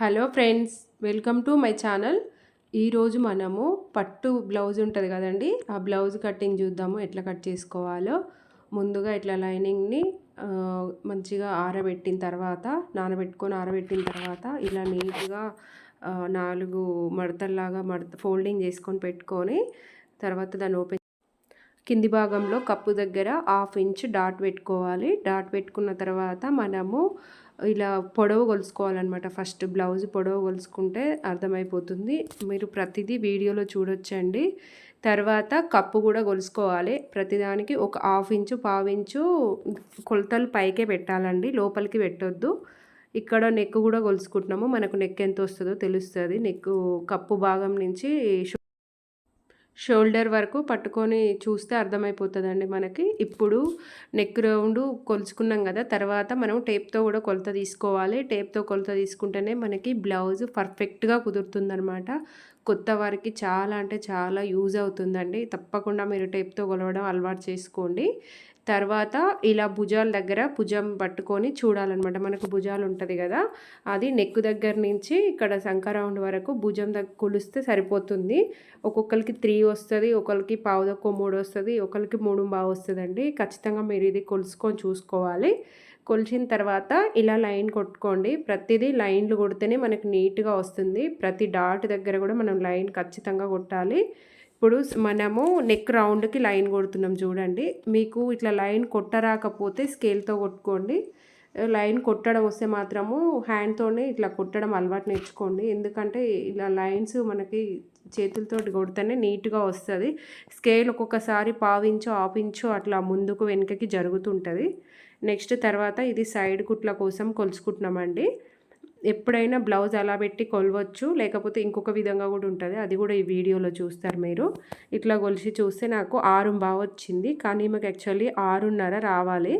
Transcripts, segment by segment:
Hello friends welcome to my channel. ఈరోజు మనము పట్టు బ్లౌజ్ ఉంటుంది కదండి ఆ బ్లౌజ్ కటింగ్ చూద్దాము ఎట్లా కట్ చేసుకోవాలో. ముందుగా ఇట్లా లైనింగ్ని మంచిగా ఆరబెట్టిన తర్వాత నానబెట్టుకొని ఆరబెట్టిన తర్వాత ఇలా నీట్గా నాలుగు మడతల్లాగా మడత ఫోల్డింగ్ చేసుకొని పెట్టుకొని తర్వాత దాన్ని ఓపెన్ కింది భాగంలో కప్పు దగ్గర హాఫ్ ఇంచ్ డాట్ పెట్టుకోవాలి. డాట్ పెట్టుకున్న తర్వాత మనము ఇలా పొడవు కొలుసుకోవాలన్నమాట. ఫస్ట్ బ్లౌజ్ పొడవు కొలుసుకుంటే అర్థమైపోతుంది. మీరు ప్రతిదీ వీడియోలో చూడొచ్చండి. తర్వాత కప్పు కూడా కొలుసుకోవాలి. ప్రతిదానికి ఒక హాఫ్ ఇంచు పావు ఇంచు కొలతలు పైకే పెట్టాలండి. లోపలికి పెట్టొద్దు. ఇక్కడ నెక్ కూడా కొలుసుకుంటున్నాము. మనకు నెక్ ఎంత వస్తుందో తెలుస్తుంది. నెక్ కప్పు భాగం నుంచి షోల్డర్ వరకు పట్టుకొని చూస్తే అర్థమైపోతుందండి మనకి. ఇప్పుడు నెక్ రౌండ్ కొలుచుకున్నాం కదా తర్వాత మనం టేప్తో కూడా కొలత తీసుకోవాలి. టేప్తో కొలత తీసుకుంటేనే మనకి బ్లౌజ్ పర్ఫెక్ట్గా కుదురుతుందనమాట కొత్త వారికి చాలా అంటే చాలా యూజ్ అవుతుందండి. తప్పకుండా మీరు టేప్తో కొలవడం అలవాటు చేసుకోండి. తర్వాత ఇలా భుజాల దగ్గర భుజం పట్టుకొని చూడాలన్నమాట. మనకు భుజాలు ఉంటుంది కదా అది నెక్ దగ్గర నుంచి ఇక్కడ సంకరౌండ్ వరకు భుజం దగ్గర కొలిస్తే సరిపోతుంది. ఒక్కొక్కరికి త్రీ వస్తుంది ఒకరికి పావుదక్కువ మూడు వస్తుంది ఒకరికి మూడు బాగా వస్తుందండి. ఖచ్చితంగా మీరు ఇది కొలుసుకొని చూసుకోవాలి. కొలిచిన తర్వాత ఇలా లైన్ కొట్టుకోండి. ప్రతిదీ లైన్లు కొడితేనే మనకు నీట్గా వస్తుంది. ప్రతి డాట్ దగ్గర కూడా మనం లైన్ ఖచ్చితంగా కొట్టాలి. ఇప్పుడు మనము నెక్ రౌండ్కి లైన్ కొడుతున్నాం చూడండి. మీకు ఇట్లా లైన్ కొట్టరాకపోతే స్కేల్తో కొట్టుకోండి. లైన్ కొట్టడం వస్తే మాత్రము హ్యాండ్తోనే ఇట్లా కొట్టడం అలవాటు నేర్చుకోండి. ఎందుకంటే ఇలా లైన్స్ మనకి చేతులతో కొడితేనే నీట్గా వస్తుంది. స్కేల్ ఒక్కొక్కసారి పావించో ఆపించో అట్లా ముందుకు వెనుకకి జరుగుతుంటుంది. నెక్స్ట్ తర్వాత ఇది సైడ్ కుట్ల కోసం కొలుచుకుంటున్నామండి ఎప్పుడైనా బ్లౌజ్ అలా పెట్టి కొలవచ్చు లేకపోతే ఇంకొక విధంగా కూడా ఉంటుంది. అది కూడా ఈ వీడియోలో చూస్తారు మీరు. ఇట్లా కొలిసి చూస్తే నాకు ఆరు బాగా వచ్చింది. కానీ మాకు యాక్చువల్లీ ఆరున్నర రావాలి.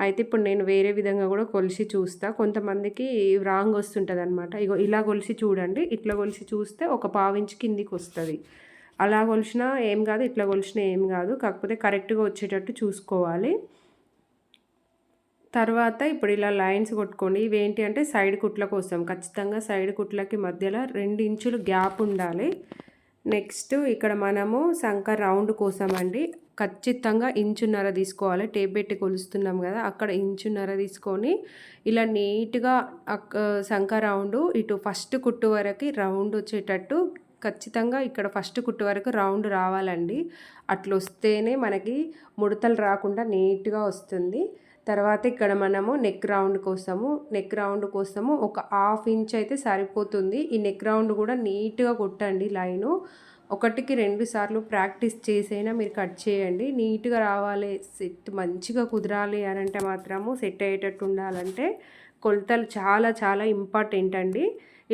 అయితే ఇప్పుడు నేను వేరే విధంగా కూడా కొలిసి చూస్తా. కొంతమందికి రాంగ్ వస్తుంటుంది అనమాట ఇగో ఇలా కొలిసి చూడండి. ఇట్లా కొలిసి చూస్తే ఒక పావించి కిందికి వస్తుంది. అలా కొలిసినా ఏం కాదు ఇట్లా కొలిసినా ఏం కాదు. కాకపోతే కరెక్ట్గా వచ్చేటట్టు చూసుకోవాలి. తర్వాత ఇప్పుడు ఇలా లైన్స్ కొట్టుకోండి ఇవేంటి అంటే సైడ్ కుట్ల కోసం ఖచ్చితంగా సైడ్ కుట్లకి మధ్యలో రెండు ఇంచులు గ్యాప్ ఉండాలి. నెక్స్ట్ ఇక్కడ మనము సంక రౌండ్ కోసం అండి ఖచ్చితంగా ఇంచున్నర తీసుకోవాలి. టేప్ పెట్టి కొలుస్తున్నాం కదా అక్కడ ఇంచున్నర తీసుకొని ఇలా నీట్గా సంక రౌండ్ ఇటు ఫస్ట్ కుట్టు వరకు రౌండ్ వచ్చేటట్టు ఖచ్చితంగా ఇక్కడ ఫస్ట్ కుట్టు వరకు రౌండ్ రావాలండి. అట్లా వస్తేనే మనకి ముడతలు రాకుండా నీట్గా వస్తుంది. తర్వాత ఇక్కడ మనము నెక్ రౌండ్ కోసము నెక్ రౌండ్ కోసము ఒక హాఫ్ ఇంచ్ అయితే సరిపోతుంది. ఈ నెక్ రౌండ్ కూడా నీట్గా కొట్టండి లైను. ఒకటికి రెండు సార్లు ప్రాక్టీస్ చేసైనా మీరు కట్ చేయండి. నీట్గా రావాలి సెట్ మంచిగా కుదరాలి అని అంటే మాత్రము సెట్ అయ్యేటట్టు ఉండాలంటే కొలతలు చాలా చాలా ఇంపార్టెంట్ అండి.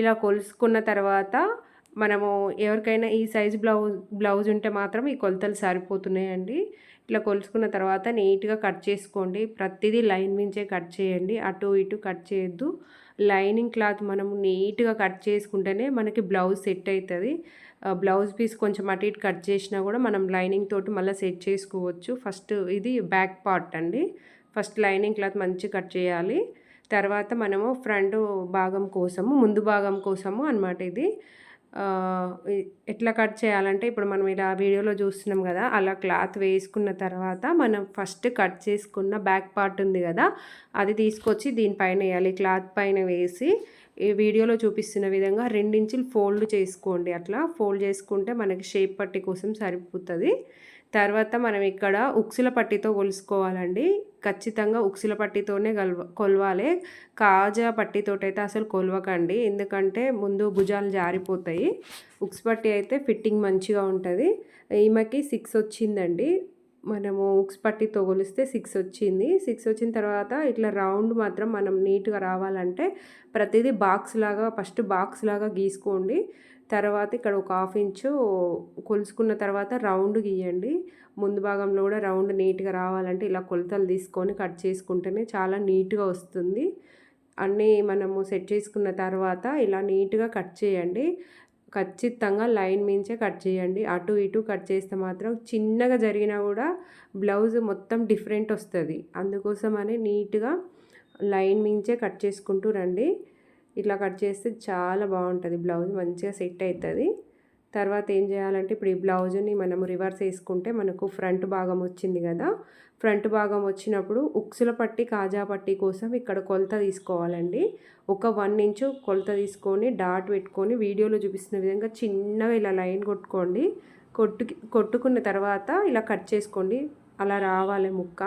ఇలా కొలుసుకున్న తర్వాత మనము ఎవరికైనా ఈ సైజ్ బ్లౌజ్ బ్లౌజ్ ఉంటే మాత్రం ఈ కొలతలు సరిపోతున్నాయండి. ఇట్లా కొలుసుకున్న తర్వాత నీట్గా కట్ చేసుకోండి. ప్రతిదీ లైన్ మించే కట్ చేయండి. అటు ఇటు కట్ చేయొద్దు. లైనింగ్ క్లాత్ మనం నీట్గా కట్ చేసుకుంటేనే మనకి బ్లౌజ్ సెట్ అవుతుంది బ్లౌజ్ పీస్ కొంచెం అటు ఇటు కట్ చేసినా కూడా మనం లైనింగ్ తోటి మళ్ళీ సెట్ చేసుకోవచ్చు. ఫస్ట్ ఇది బ్యాక్ పార్ట్ అండి. ఫస్ట్ లైనింగ్ క్లాత్ మంచి కట్ చేయాలి. తర్వాత మనము ఫ్రంట్ భాగం కోసము ముందు భాగం కోసము అనమాట ఇది. ఎట్లా కట్ చేయాలంటే ఇప్పుడు మనం ఇలా వీడియోలో చూస్తున్నాం కదా అలా క్లాత్ వేసుకున్న తర్వాత మనం ఫస్ట్ కట్ చేసుకున్న బ్యాక్ పార్ట్ ఉంది కదా అది తీసుకొచ్చి దీనిపైన వేయాలి. క్లాత్ పైన వేసి ఈ వీడియోలో చూపిస్తున్న విధంగా రెండించులు ఫోల్డ్ చేసుకోండి. అట్లా ఫోల్డ్ చేసుకుంటే మనకి షేప్ పట్టి కోసం సరిపోతుంది. తర్వాత మనం ఇక్కడ ఉక్సుల పట్టితో కొలుసుకోవాలండి. ఖచ్చితంగా ఉక్సుల పట్టితోనే కలవ కొలవాలి. కాజా పట్టితోటైతే అసలు కొలవకండి. ఎందుకంటే ముందు భుజాలు జారిపోతాయి. ఉక్స్ పట్టి అయితే ఫిట్టింగ్ మంచిగా ఉంటుంది. ఈమెకి సిక్స్ వచ్చిందండి. మనము ఉక్స్ పట్టితో కొలిస్తే సిక్స్ వచ్చింది. సిక్స్ వచ్చిన తర్వాత ఇట్లా రౌండ్ మాత్రం మనం నీట్గా రావాలంటే ప్రతిదీ బాక్స్ లాగా ఫస్ట్ బాక్స్ లాగా గీసుకోండి. తర్వాత ఇక్కడ ఒక హాఫ్ ఇంచు కొలుసుకున్న తర్వాత రౌండ్ గీయండి. ముందు భాగంలో కూడా రౌండ్ నీట్గా రావాలంటే ఇలా కొలతలు తీసుకొని కట్ చేసుకుంటేనే చాలా నీట్గా వస్తుంది. అన్నీ మనము సెట్ చేసుకున్న తర్వాత ఇలా నీట్గా కట్ చేయండి. ఖచ్చితంగా లైన్ మించే కట్ చేయండి. అటు ఇటు కట్ చేస్తే మాత్రం చిన్నగా జరిగినా కూడా బ్లౌజ్ మొత్తం డిఫరెంట్ వస్తుంది. అందుకోసమని నీట్గా లైన్ మించే కట్ చేసుకుంటూ రండి. ఇట్లా కట్ చేస్తే చాలా బాగుంటుంది బ్లౌజ్. మంచిగా సెట్ అవుతుంది తర్వాత ఏం చేయాలంటే ఇప్పుడు ఈ బ్లౌజ్ని మనము రివర్స్ వేసుకుంటే మనకు ఫ్రంట్ భాగం వచ్చింది కదా ఫ్రంట్ భాగం వచ్చినప్పుడు ఉక్సుల పట్టి కాజా పట్టి కోసం ఇక్కడ కొలత తీసుకోవాలండి. ఒక వన్ ఇంచు కొలత తీసుకొని డాట్ పెట్టుకొని వీడియోలో చూపిస్తున్న విధంగా చిన్నగా ఇలా లైన్ కొట్టుకోండి. కొట్టు కొట్టుకున్న తర్వాత ఇలా కట్ చేసుకోండి. అలా రావాలి ముక్క.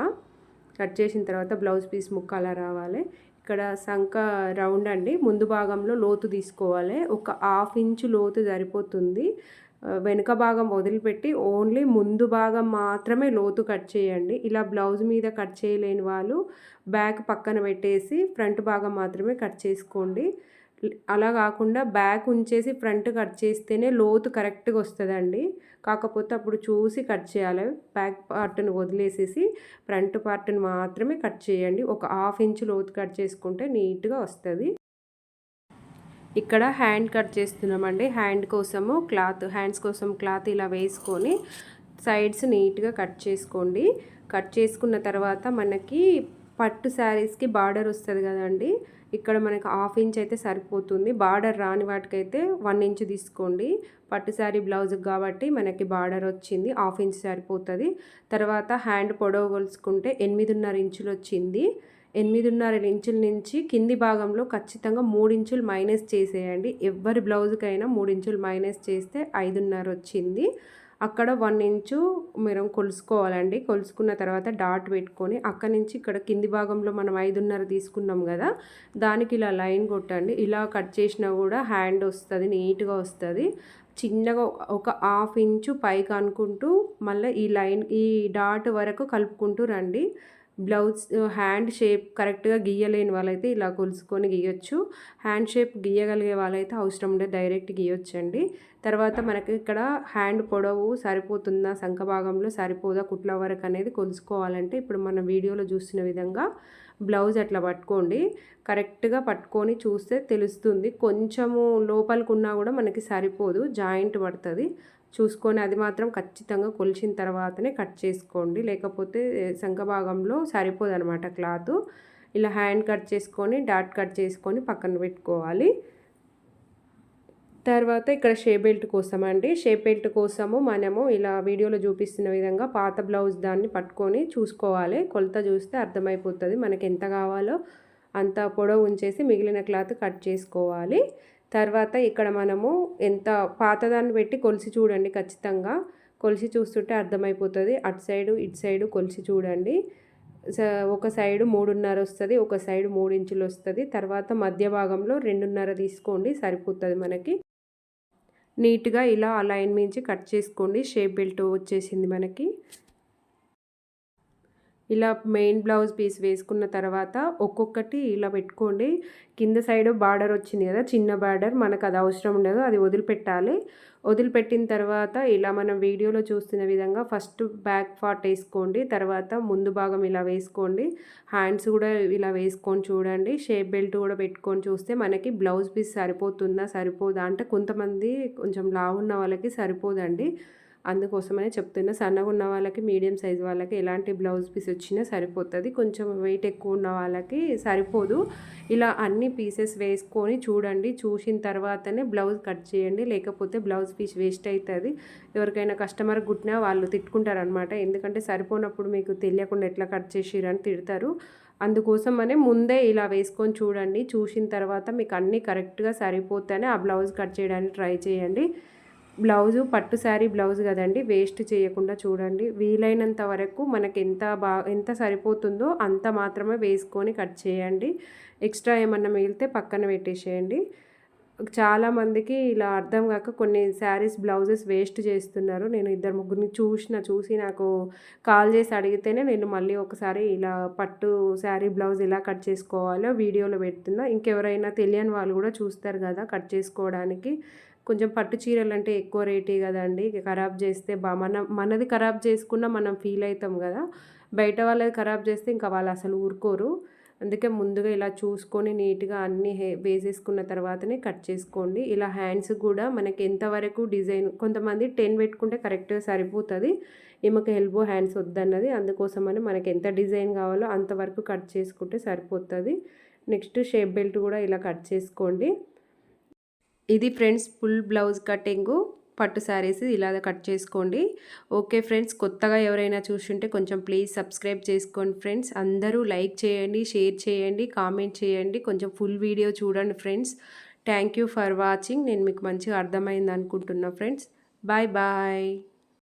కట్ చేసిన తర్వాత బ్లౌజ్ పీస్ ముక్క అలా రావాలి. ఇక్కడ సంక రౌండ్ అండి. ముందు భాగంలో లోతు తీసుకోవాలి. ఒక హాఫ్ ఇంచు లోతు సరిపోతుంది. వెనుక భాగం వదిలిపెట్టి ఓన్లీ ముందు భాగం మాత్రమే లోతు కట్ చేయండి. ఇలా బ్లౌజ్ మీద కట్ చేయలేని వాళ్ళు బ్యాక్ పక్కన పెట్టేసి ఫ్రంట్ భాగం మాత్రమే కట్ చేసుకోండి. అలా కాకుండా బ్యాక్ ఉంచేసి ఫ్రంట్ కట్ చేస్తేనే లోతు కరెక్ట్గా వస్తుందండి. కాకపోతే అప్పుడు చూసి కట్ చేయాలి. బ్యాక్ పార్ట్ని వదిలేసేసి ఫ్రంట్ పార్ట్ని మాత్రమే కట్ చేయండి. ఒక హాఫ్ ఇంచ్ లోతు కట్ చేసుకుంటే నీట్గా వస్తుంది. ఇక్కడ హ్యాండ్ కట్ చేస్తున్నామండి. హ్యాండ్ కోసము క్లాత్ హ్యాండ్స్ కోసం క్లాత్ ఇలా వేసుకొని సైడ్స్ నీట్గా కట్ చేసుకోండి. కట్ చేసుకున్న తర్వాత మనకి పట్టు శారీస్కి బార్డర్ వస్తుంది కదండి. ఇక్కడ మనకి హాఫ్ ఇంచ్ అయితే సరిపోతుంది. బార్డర్ రాని వాటికైతే వన్ ఇంచ్ తీసుకోండి. పట్టు శారీ బ్లౌజ్కి కాబట్టి మనకి బార్డర్ వచ్చింది. హాఫ్ ఇంచ్ సరిపోతుంది. తర్వాత హ్యాండ్ పొడవు కొలుసుకుంటే ఎనిమిదిన్నర ఇంచులు వచ్చింది. ఎనిమిదిన్నర ఇంచుల నుంచి కింది భాగంలో ఖచ్చితంగా మూడించులు మైనస్ చేసేయండి. ఎవరి బ్లౌజ్కైనా మూడించులు మైనస్ చేస్తే ఐదున్నర వచ్చింది. అక్కడ వన్ ఇంచు మీరు కొలుసుకోవాలండి. కొలుసుకున్న తర్వాత డాట్ పెట్టుకొని అక్కడి నుంచి ఇక్కడ కింది భాగంలో మనం ఐదున్నర తీసుకున్నాం కదా దానికి ఇలా లైన్ కొట్టండి. ఇలా కట్ చేసినా కూడా హ్యాండ్ వస్తుంది నీట్గా వస్తుంది. చిన్నగా ఒక హాఫ్ ఇంచు పైకి అనుకుంటూ మళ్ళీ ఈ లైన్ ఈ డాట్ వరకు కలుపుకుంటూ రండి. బ్లౌజ్ హ్యాండ్ షేప్ కరెక్ట్గా గీయలేని వాళ్ళైతే ఇలా కొలుసుకొని గీయొచ్చు. హ్యాండ్ షేప్ గీయగలిగే వాళ్ళైతే అవసరం ఉండే డైరెక్ట్ గీయొచ్చండి. తర్వాత మనకి ఇక్కడ హ్యాండ్ పొడవు సరిపోతుందా సంఖ భాగంలో సరిపోదా కుట్ల వరకు అనేది కొలుసుకోవాలంటే ఇప్పుడు మన వీడియోలో చూసిన విధంగా బ్లౌజ్ అట్లా పట్టుకోండి. కరెక్ట్గా పట్టుకొని చూస్తే తెలుస్తుంది. కొంచెము లోపలికి ఉన్నా కూడా మనకి సరిపోదు జాయింట్ పడుతుంది. చూసుకొని అది మాత్రం ఖచ్చితంగా కొలిచిన తర్వాతనే కట్ చేసుకోండి. లేకపోతే శంఖ భాగంలో సరిపోదనమాట క్లాత్. ఇలా హ్యాండ్ కట్ చేసుకొని డాట్ కట్ చేసుకొని పక్కన పెట్టుకోవాలి. తర్వాత ఇక్కడ షే బెల్ట్ కోసం అండి షే బెల్ట్ కోసము మనము ఇలా వీడియోలో చూపిస్తున్న విధంగా పాత బ్లౌజ్ దాన్ని పట్టుకొని చూసుకోవాలి. కొలత చూస్తే అర్థమైపోతుంది మనకి ఎంత కావాలో అంత పొడవు ఉంచేసి మిగిలిన క్లాత్ కట్ చేసుకోవాలి. తర్వాత ఇక్కడ మనము ఎంత పాతదాన్ని పెట్టి కొలిసి చూడండి ఖచ్చితంగా. కొలిసి చూస్తుంటే అర్థమైపోతుంది. అటు సైడు ఇటు సైడు కొలిసి చూడండి. ఒక సైడు మూడున్నర వస్తుంది ఒక సైడు మూడు ఇంచులు వస్తుంది. తర్వాత మధ్య భాగంలో రెండున్నర తీసుకోండి సరిపోతుంది మనకి. నీట్గా ఇలా ఆ లైన్ మించి కట్ చేసుకోండి. షేప్ బెల్ట్ వచ్చేసింది మనకి. ఇలా మెయిన్ బ్లౌజ్ పీస్ వేసుకున్న తర్వాత ఒక్కొక్కటి ఇలా పెట్టుకోండి. కింద సైడ్ బార్డర్ వచ్చింది కదా చిన్న బార్డర్ మనకు అది అవసరం ఉండదు అది వదిలిపెట్టాలి. వదిలిపెట్టిన తర్వాత ఇలా మనం వీడియోలో చూస్తున్న విధంగా ఫస్ట్ బ్యాక్ పార్ట్ వేసుకోండి తర్వాత ముందు భాగం ఇలా వేసుకోండి. హ్యాండ్స్ కూడా ఇలా వేసుకొని చూడండి షేప్ బెల్ట్ కూడా పెట్టుకొని చూస్తే మనకి బ్లౌజ్ పీస్ సరిపోతుందా సరిపోదా అంటే కొంతమంది కొంచెం లావున్న వాళ్ళకి సరిపోదండి. అందుకోసమనే చెప్తున్నా. సన్నగా ఉన్న వాళ్ళకి మీడియం సైజ్ వాళ్ళకి ఎలాంటి బ్లౌజ్ పీస్ వచ్చినా సరిపోతుంది. కొంచెం వెయిట్ ఎక్కువ ఉన్న వాళ్ళకి సరిపోదు. ఇలా అన్ని పీసెస్ వేసుకొని చూడండి. చూసిన తర్వాతనే బ్లౌజ్ కట్ చేయండి. లేకపోతే బ్లౌజ్ పీస్ వేస్ట్ అవుతుంది ఎవరికైనా కస్టమర్ కుట్టినా వాళ్ళు తిట్టుకుంటారు అనమాట ఎందుకంటే సరిపోనప్పుడు మీకు తెలియకుండా ఎట్లా కట్ చేసిరని తిడతారు. అందుకోసమనే ముందే ఇలా వేసుకొని చూడండి. చూసిన తర్వాత మీకు అన్నీ కరెక్ట్గా సరిపోతేనే ఆ బ్లౌజ్ కట్ చేయడానికి ట్రై చేయండి. బ్లౌజు పట్టు శారీ బ్లౌజ్ కదండి. వేస్ట్ చేయకుండా చూడండి. వీలైనంత వరకు మనకి ఎంత బా ఎంత సరిపోతుందో అంత మాత్రమే వేసుకొని కట్ చేయండి. ఎక్స్ట్రా ఏమన్నా మిగిలితే పక్కన పెట్టేసేయండి. చాలామందికి ఇలా అర్థం కాక కొన్ని శారీస్ బ్లౌజెస్ వేస్ట్ చేస్తున్నారు. నేను ఇద్దరు ముగ్గురిని చూసిన చూసి నాకు కాల్ చేసి అడిగితేనే నేను మళ్ళీ ఒకసారి ఇలా పట్టు శారీ బ్లౌజ్ ఎలా కట్ చేసుకోవాలో వీడియోలో పెడుతున్నా. ఇంకెవరైనా తెలియని వాళ్ళు కూడా చూస్తారు కదా కట్ చేసుకోవడానికి. కొంచెం పట్టు చీరలు అంటే ఎక్కువ రేటే కదండి. ఖరాబ్ చేస్తే బా మన మనది ఖరాబ్ చేసుకున్నా మనం ఫీల్ అవుతాం కదా. బయట వాళ్ళది ఖరాబ్ చేస్తే ఇంకా వాళ్ళు అసలు ఊరుకోరు. అందుకే ముందుగా ఇలా చూసుకొని నీట్గా అన్నీ హే వేసేసుకున్న తర్వాతనే కట్ చేసుకోండి. ఇలా హ్యాండ్స్ కూడా మనకి ఎంతవరకు డిజైన్ కొంతమంది టెన్ పెట్టుకుంటే కరెక్ట్గా సరిపోతుంది. ఈమెకు ఎల్బో హ్యాండ్స్ వద్దన్నది. అందుకోసమని మనకి ఎంత డిజైన్ కావాలో అంతవరకు కట్ చేసుకుంటే సరిపోతుంది. నెక్స్ట్ షేప్ బెల్ట్ కూడా ఇలా కట్ చేసుకోండి. ఇది ఫ్రెండ్స్ ఫుల్ బ్లౌజ్ కటింగు పట్టు శారీస్ ఇలా కట్ చేసుకోండి. ఓకే ఫ్రెండ్స్ కొత్తగా ఎవరైనా చూస్తుంటే కొంచెం ప్లీజ్ సబ్స్క్రైబ్ చేసుకోండి ఫ్రెండ్స్. అందరూ లైక్ చేయండి షేర్ చేయండి కామెంట్ చేయండి. కొంచెం ఫుల్ వీడియో చూడండి friends. Thank you for watching. నేను మీకు మంచిగా అర్థమైంది అనుకుంటున్నా ఫ్రెండ్స్. Bye bye.